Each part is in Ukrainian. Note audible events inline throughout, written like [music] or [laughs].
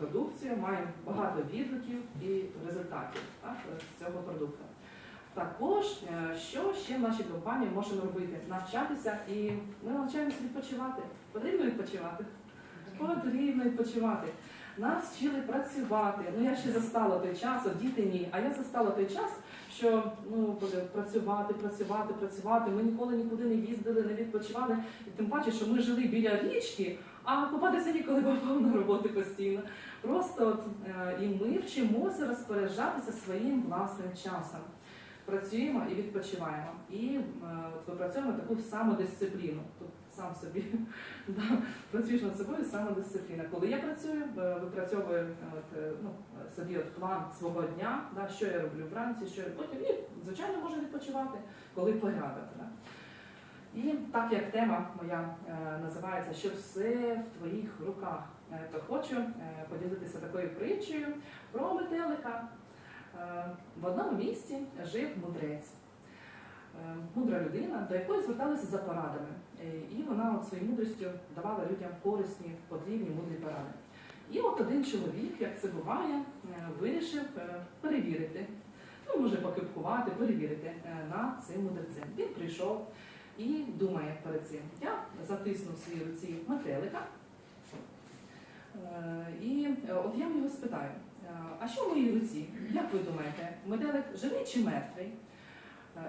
продукцію, маємо багато відгуків і результатів так, з цього продукту. Також, е, що ще в нашій компанії можемо робити? Навчатися і ми навчаємося відпочивати. Потрібно відпочивати. Потрібно відпочивати. Нас вчили працювати. Ну я ще застала той час, от діти ні. А я застала той час, що ну буде працювати, працювати, працювати. Ми ніколи нікуди не їздили, не відпочивали. І тим паче, що ми жили біля річки, а купатися ніколи попав на роботи постійно. Просто от, е, і ми вчимося розпоряджатися своїм власним часом. Працюємо і відпочиваємо. І е, от випрацьовуємо таку самодисципліну. Тут сам собі [laughs] да, працюєш над собою самодисципліна. Коли я працюю, е, випрацьовую от, ну, собі от план свого дня, да, що я роблю вранці, що я потім, і звичайно можу відпочивати, коли порядок. Да. І так як тема моя е, називається Що все в твоїх руках, е, то хочу е, поділитися такою притчею про метелика. В одному місті жив мудрець. Мудра людина, до якої зверталися за порадами. І вона своєю мудрістю давала людям корисні, потрібні, мудрі поради. І от один чоловік, як це буває, вирішив перевірити, ну, може покипкувати, перевірити над цим мудрецем. Він прийшов і думає перед цим. Я затиснув в своїй руці метелика. Е, І е, от я в нього спитаю, е, а що в моїй руці? Як ви думаєте, метелик живий чи мертвий?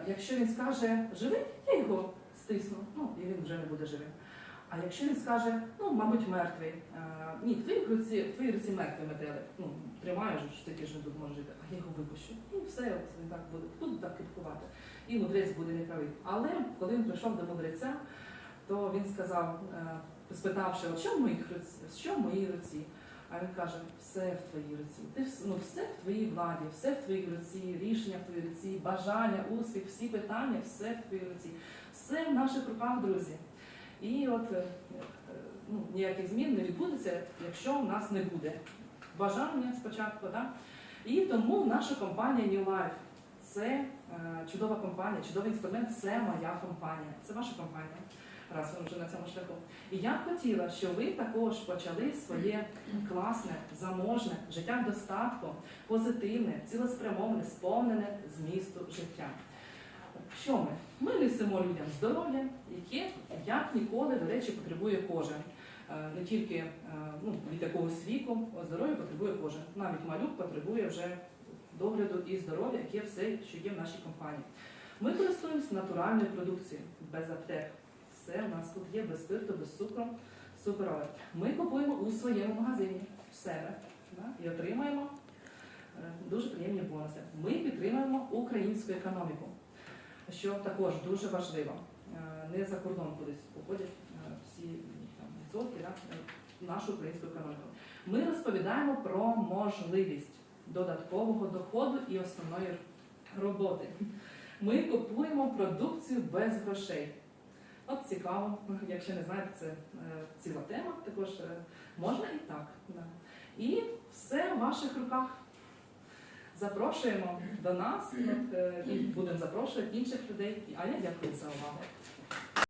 Якщо він скаже живий, я його стисну, ну і він вже не буде живим. А якщо він скаже, ну, мабуть, мертвий, ні, в твоїй руці, в твоїй руці мертвий метелик, ну, тримаєш, що ти ж не тут може жити, а я його випущу. І все, от він так буде, тут так кипкувати. І мудрець буде неправий. Але коли він прийшов до мудреця, то він сказав, е, спитавши, що в моїх руці, що в моїй руці? А він каже, все в твоїй руці. Ти ну, все в твоїй владі, все в твоїй руці, рішення в твоїй руці, бажання, успіх, всі питання, все в твоїй руці. Все в наших руках, друзі. І от е, ну, ніяких змін не відбудеться, якщо в нас не буде бажання спочатку. Да? І тому наша компанія New Life це е, чудова компанія, чудовий інструмент це моя компанія, це ваша компанія. Раз ви вже на цьому шляху. І я б хотіла, щоб ви також почали своє класне, заможне життя в достатку, позитивне, цілеспрямоване, сповнене змісту життя. Що ми? Ми несемо людям здоров'я, яке як ніколи, до речі, потребує кожен. Е, Не тільки е, ну, від якогось віку, здоров'я потребує кожен. Навіть малюк потребує вже догляду і здоров'я, яке все, що є в нашій компанії. Ми користуємося натуральною продукцією, без аптек. Все у нас тут є без спирту, без цукру, суперове. Ми купуємо у своєму магазині в себе да, і отримаємо е, дуже приємні бонуси. Ми підтримуємо українську економіку, що також дуже важливо. Е, Не за кордон кудись походять е, всі там, відсотки да, е, нашу українську економіку. Ми розповідаємо про можливість додаткового доходу і основної роботи. Ми купуємо продукцію без грошей. От цікаво, [laughs] якщо не знаєте, це ціла тема, також можна і так. Да. І все в ваших руках. Запрошуємо до нас е, і будемо запрошувати інших людей. А я дякую за увагу.